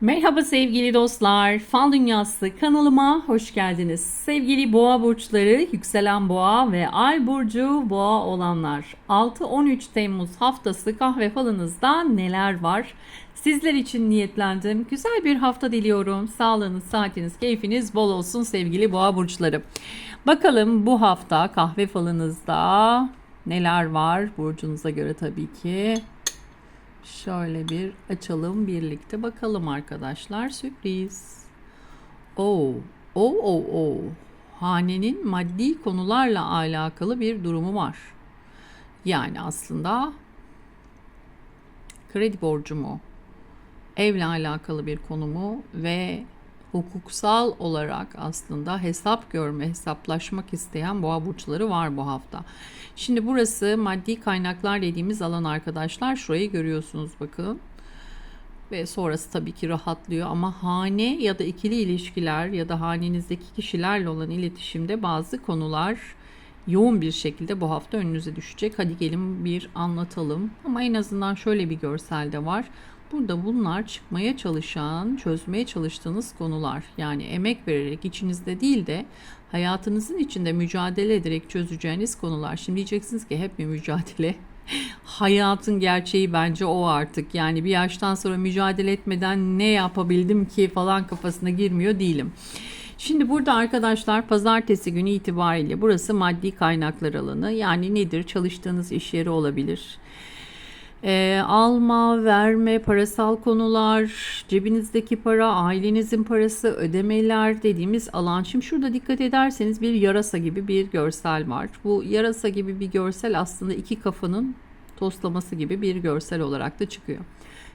Merhaba sevgili dostlar. Fal Dünyası kanalıma hoş geldiniz. Sevgili boğa burçları, yükselen boğa ve ay burcu boğa olanlar. 6-13 Temmuz haftası kahve falınızda neler var? Sizler için niyetlendim. Güzel bir hafta diliyorum. Sağlığınız, saatiniz, keyfiniz bol olsun sevgili boğa burçları. Bakalım bu hafta kahve falınızda neler var? Burcunuza göre tabii ki. Şöyle bir açalım birlikte bakalım arkadaşlar. Sürpriz. Oo, oo, oo, oo. Hanenin maddi konularla alakalı bir durumu var. Yani aslında kredi borcu mu, evle alakalı bir konu mu ve hukuksal olarak aslında hesap görme, hesaplaşmak isteyen boğa burçları var bu hafta. Şimdi burası maddi kaynaklar dediğimiz alan arkadaşlar. Şurayı görüyorsunuz bakın. Ve sonrası tabii ki rahatlıyor ama hane ya da ikili ilişkiler ya da hanenizdeki kişilerle olan iletişimde bazı konular yoğun bir şekilde bu hafta önünüze düşecek. Hadi gelin bir anlatalım. Ama en azından şöyle bir görsel de var. Burada bunlar çıkmaya çalışan, çözmeye çalıştığınız konular. Yani emek vererek içinizde değil de hayatınızın içinde mücadele ederek çözeceğiniz konular. Şimdi diyeceksiniz ki hep bir mücadele. Hayatın gerçeği bence o artık. Yani bir yaştan sonra mücadele etmeden ne yapabildim ki falan kafasına girmiyor değilim. Şimdi burada arkadaşlar pazartesi günü itibariyle burası maddi kaynaklar alanı. Yani nedir? Çalıştığınız iş yeri olabilir e, alma, verme, parasal konular, cebinizdeki para, ailenizin parası, ödemeler dediğimiz alan. Şimdi şurada dikkat ederseniz bir yarasa gibi bir görsel var. Bu yarasa gibi bir görsel aslında iki kafanın toslaması gibi bir görsel olarak da çıkıyor.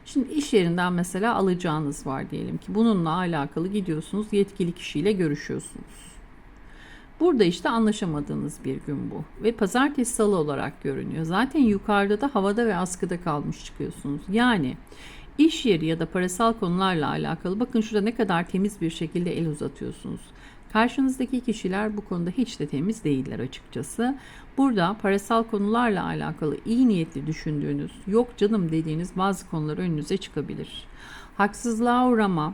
Şimdi iş yerinden mesela alacağınız var diyelim ki bununla alakalı gidiyorsunuz yetkili kişiyle görüşüyorsunuz. Burada işte anlaşamadığınız bir gün bu. Ve pazartesi salı olarak görünüyor. Zaten yukarıda da havada ve askıda kalmış çıkıyorsunuz. Yani iş yeri ya da parasal konularla alakalı bakın şurada ne kadar temiz bir şekilde el uzatıyorsunuz. Karşınızdaki kişiler bu konuda hiç de temiz değiller açıkçası. Burada parasal konularla alakalı iyi niyetli düşündüğünüz, yok canım dediğiniz bazı konular önünüze çıkabilir. Haksızlığa uğrama,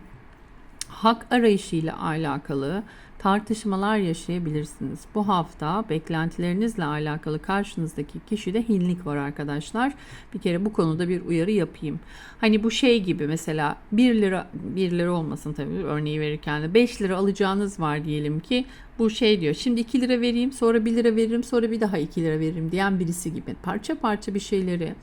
hak arayışıyla alakalı tartışmalar yaşayabilirsiniz. Bu hafta beklentilerinizle alakalı karşınızdaki kişide hinlik var arkadaşlar. Bir kere bu konuda bir uyarı yapayım. Hani bu şey gibi mesela 1 lira 1 lira olmasın tabii örneği verirken de 5 lira alacağınız var diyelim ki bu şey diyor. Şimdi 2 lira vereyim, sonra 1 lira veririm, sonra bir daha 2 lira veririm diyen birisi gibi. Parça parça bir şeyleri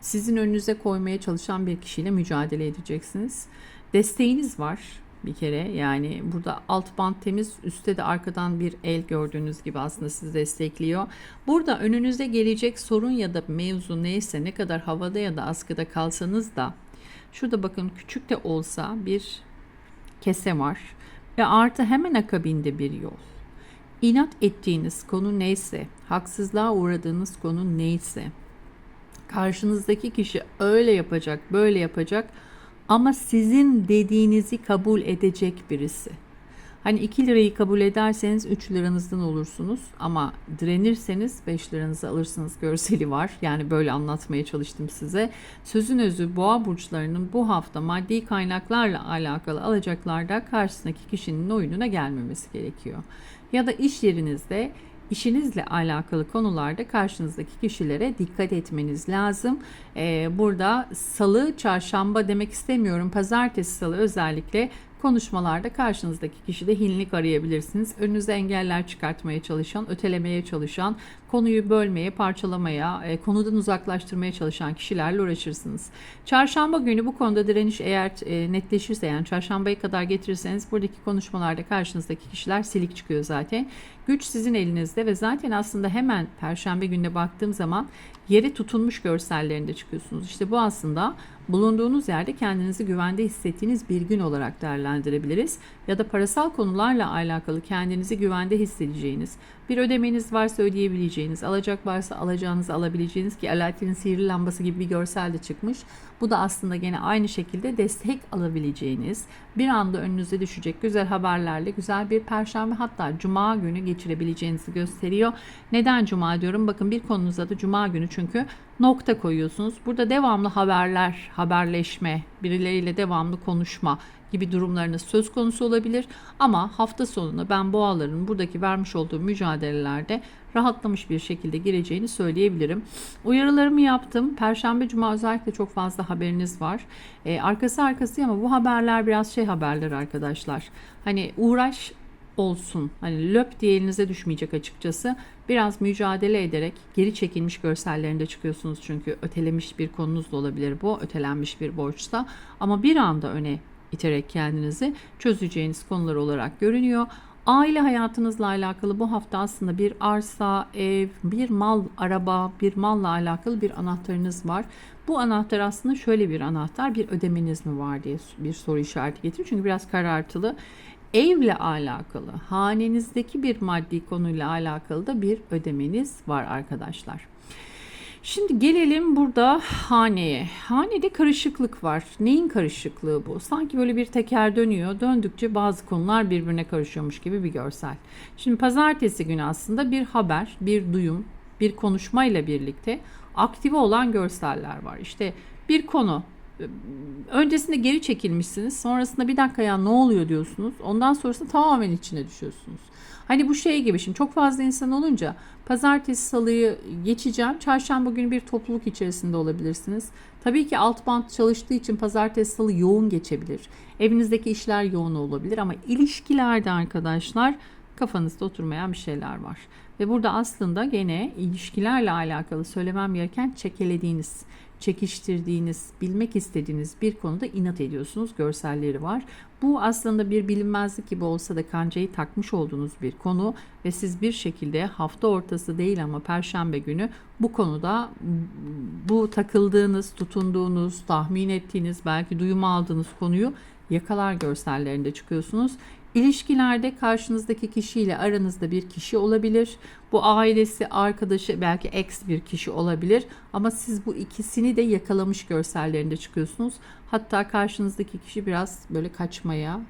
sizin önünüze koymaya çalışan bir kişiyle mücadele edeceksiniz. Desteğiniz var bir kere. Yani burada alt bant temiz, üstte de arkadan bir el gördüğünüz gibi aslında sizi destekliyor. Burada önünüze gelecek sorun ya da mevzu neyse ne kadar havada ya da askıda kalsanız da şurada bakın küçük de olsa bir kese var ve artı hemen akabinde bir yol. İnat ettiğiniz konu neyse, haksızlığa uğradığınız konu neyse, karşınızdaki kişi öyle yapacak, böyle yapacak ama sizin dediğinizi kabul edecek birisi. Hani 2 lirayı kabul ederseniz 3 liranızdan olursunuz ama direnirseniz 5 liranızı alırsınız görseli var. Yani böyle anlatmaya çalıştım size. Sözün özü boğa burçlarının bu hafta maddi kaynaklarla alakalı alacaklarda karşısındaki kişinin oyununa gelmemesi gerekiyor. Ya da iş yerinizde işinizle alakalı konularda karşınızdaki kişilere dikkat etmeniz lazım. Ee, burada salı, çarşamba demek istemiyorum. Pazartesi, salı özellikle konuşmalarda karşınızdaki kişide hinlik arayabilirsiniz. Önünüze engeller çıkartmaya çalışan, ötelemeye çalışan, konuyu bölmeye, parçalamaya, e, konudan uzaklaştırmaya çalışan kişilerle uğraşırsınız. Çarşamba günü bu konuda direniş eğer e, netleşirse yani çarşambaya kadar getirirseniz buradaki konuşmalarda karşınızdaki kişiler silik çıkıyor zaten. Güç sizin elinizde ve zaten aslında hemen perşembe gününe baktığım zaman yere tutunmuş görsellerinde çıkıyorsunuz. İşte bu aslında bulunduğunuz yerde kendinizi güvende hissettiğiniz bir gün olarak değerlendirebiliriz. Ya da parasal konularla alakalı kendinizi güvende hissedeceğiniz, bir ödemeniz varsa ödeyebileceğiniz, alacak varsa alacağınızı alabileceğiniz ki Alaaddin'in sihirli lambası gibi bir görsel de çıkmış. Bu da aslında gene aynı şekilde destek alabileceğiniz, bir anda önünüze düşecek güzel haberlerle güzel bir perşembe hatta cuma günü geçirebileceğinizi gösteriyor. Neden cuma diyorum? Bakın bir konunuzda da cuma günü çünkü nokta koyuyorsunuz. Burada devamlı haberler, haberleşme, birileriyle devamlı konuşma gibi durumlarınız söz konusu olabilir. Ama hafta sonunda ben boğaların buradaki vermiş olduğu mücadelelerde rahatlamış bir şekilde gireceğini söyleyebilirim. Uyarılarımı yaptım. Perşembe, cuma özellikle çok fazla haberiniz var. Ee, arkası arkası ama bu haberler biraz şey haberler arkadaşlar. Hani uğraş olsun. Hani löp diye elinize düşmeyecek açıkçası. Biraz mücadele ederek geri çekilmiş görsellerinde çıkıyorsunuz çünkü ötelemiş bir konunuz da olabilir bu. Ötelenmiş bir borçta. Ama bir anda öne iterek kendinizi çözeceğiniz konular olarak görünüyor. Aile hayatınızla alakalı bu hafta aslında bir arsa, ev, bir mal, araba, bir malla alakalı bir anahtarınız var. Bu anahtar aslında şöyle bir anahtar, bir ödemeniz mi var diye bir soru işareti getiriyor. Çünkü biraz karartılı. Evle alakalı, hanenizdeki bir maddi konuyla alakalı da bir ödemeniz var arkadaşlar. Şimdi gelelim burada haneye. Hanede karışıklık var. Neyin karışıklığı bu? Sanki böyle bir teker dönüyor. Döndükçe bazı konular birbirine karışıyormuş gibi bir görsel. Şimdi pazartesi günü aslında bir haber, bir duyum, bir konuşmayla birlikte aktive olan görseller var. İşte bir konu öncesinde geri çekilmişsiniz. Sonrasında bir dakika ya ne oluyor diyorsunuz. Ondan sonrasında tamamen içine düşüyorsunuz. Hani bu şey gibi şimdi çok fazla insan olunca pazartesi salıyı geçeceğim. Çarşamba günü bir topluluk içerisinde olabilirsiniz. Tabii ki alt bant çalıştığı için pazartesi salı yoğun geçebilir. Evinizdeki işler yoğun olabilir ama ilişkilerde arkadaşlar kafanızda oturmayan bir şeyler var. Ve burada aslında gene ilişkilerle alakalı söylemem gereken çekelediğiniz, çekiştirdiğiniz, bilmek istediğiniz bir konuda inat ediyorsunuz. Görselleri var. Bu aslında bir bilinmezlik gibi olsa da kancayı takmış olduğunuz bir konu ve siz bir şekilde hafta ortası değil ama perşembe günü bu konuda bu takıldığınız, tutunduğunuz, tahmin ettiğiniz, belki duyum aldığınız konuyu yakalar görsellerinde çıkıyorsunuz. İlişkilerde karşınızdaki kişiyle aranızda bir kişi olabilir. Bu ailesi, arkadaşı, belki ex bir kişi olabilir. Ama siz bu ikisini de yakalamış görsellerinde çıkıyorsunuz. Hatta karşınızdaki kişi biraz böyle kaçmaya,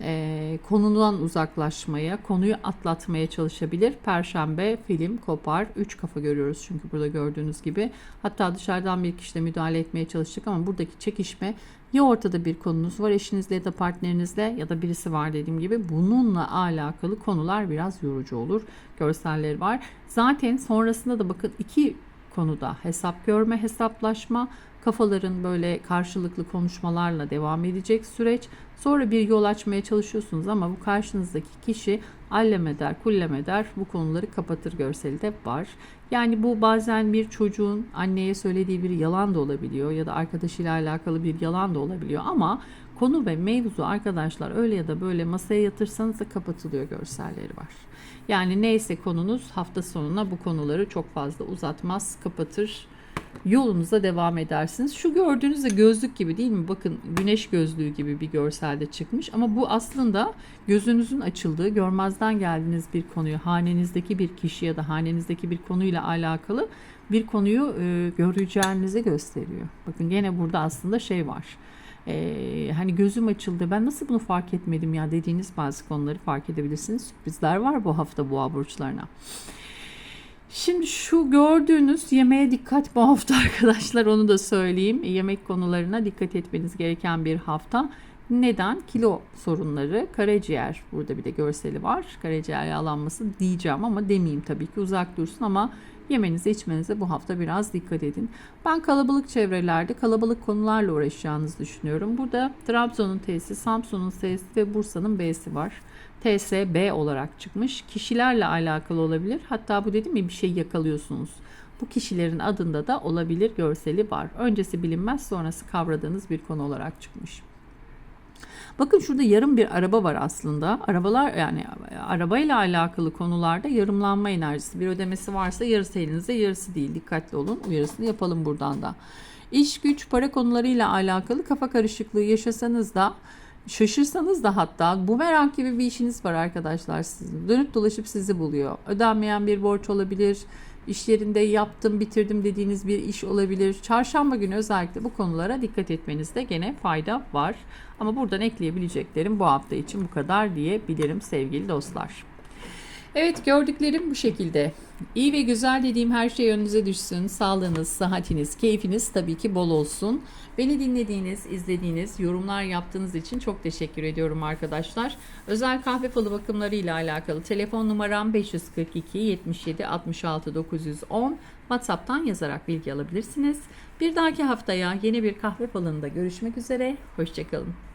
e, konudan uzaklaşmaya, konuyu atlatmaya çalışabilir. Perşembe film kopar. Üç kafa görüyoruz çünkü burada gördüğünüz gibi. Hatta dışarıdan bir kişiyle müdahale etmeye çalıştık ama buradaki çekişme ya ortada bir konunuz var eşinizle ya da partnerinizle ya da birisi var dediğim gibi bununla alakalı konular biraz yorucu olur. Görselleri var. Zaten sonrasında da bakın iki konuda hesap görme, hesaplaşma, kafaların böyle karşılıklı konuşmalarla devam edecek süreç. Sonra bir yol açmaya çalışıyorsunuz ama bu karşınızdaki kişi allemeder, kullemeder bu konuları kapatır görseli de var. Yani bu bazen bir çocuğun anneye söylediği bir yalan da olabiliyor ya da arkadaşıyla alakalı bir yalan da olabiliyor ama konu ve mevzu arkadaşlar öyle ya da böyle masaya yatırsanız da kapatılıyor görselleri var. Yani neyse konunuz hafta sonuna bu konuları çok fazla uzatmaz, kapatır yolunuza devam edersiniz. Şu gördüğünüz de gözlük gibi değil mi? Bakın güneş gözlüğü gibi bir görselde çıkmış ama bu aslında gözünüzün açıldığı, görmezden geldiğiniz bir konuyu, hanenizdeki bir kişi ya da hanenizdeki bir konuyla alakalı bir konuyu e, göreceğinizi gösteriyor. Bakın gene burada aslında şey var. Ee, hani gözüm açıldı ben nasıl bunu fark etmedim ya dediğiniz bazı konuları fark edebilirsiniz. Sürprizler var bu hafta boğa burçlarına. Şimdi şu gördüğünüz yemeğe dikkat bu hafta arkadaşlar onu da söyleyeyim. Yemek konularına dikkat etmeniz gereken bir hafta. Neden? Kilo sorunları, karaciğer burada bir de görseli var. Karaciğer yağlanması diyeceğim ama demeyeyim tabii ki uzak dursun ama yemenize içmenize bu hafta biraz dikkat edin. Ben kalabalık çevrelerde kalabalık konularla uğraşacağınızı düşünüyorum. Burada Trabzon'un T'si, Samsun'un S'si ve Bursa'nın B'si var. TSB olarak çıkmış. Kişilerle alakalı olabilir. Hatta bu dedim mi bir şey yakalıyorsunuz. Bu kişilerin adında da olabilir görseli var. Öncesi bilinmez sonrası kavradığınız bir konu olarak çıkmış. Bakın şurada yarım bir araba var aslında. Arabalar yani arabayla alakalı konularda yarımlanma enerjisi. Bir ödemesi varsa yarısı elinizde yarısı değil. Dikkatli olun. Uyarısını yapalım buradan da. İş güç para konularıyla alakalı kafa karışıklığı yaşasanız da Şaşırsanız da hatta bu merak gibi bir işiniz var arkadaşlar sizin. Dönüp dolaşıp sizi buluyor. Ödenmeyen bir borç olabilir. İş yerinde yaptım bitirdim dediğiniz bir iş olabilir. Çarşamba günü özellikle bu konulara dikkat etmenizde gene fayda var. Ama buradan ekleyebileceklerim bu hafta için bu kadar diyebilirim sevgili dostlar. Evet gördüklerim bu şekilde. İyi ve güzel dediğim her şey önünüze düşsün. Sağlığınız, sıhhatiniz, keyfiniz tabii ki bol olsun. Beni dinlediğiniz, izlediğiniz, yorumlar yaptığınız için çok teşekkür ediyorum arkadaşlar. Özel kahve falı bakımları ile alakalı telefon numaram 542 77 66 910. WhatsApp'tan yazarak bilgi alabilirsiniz. Bir dahaki haftaya yeni bir kahve falında görüşmek üzere. Hoşçakalın.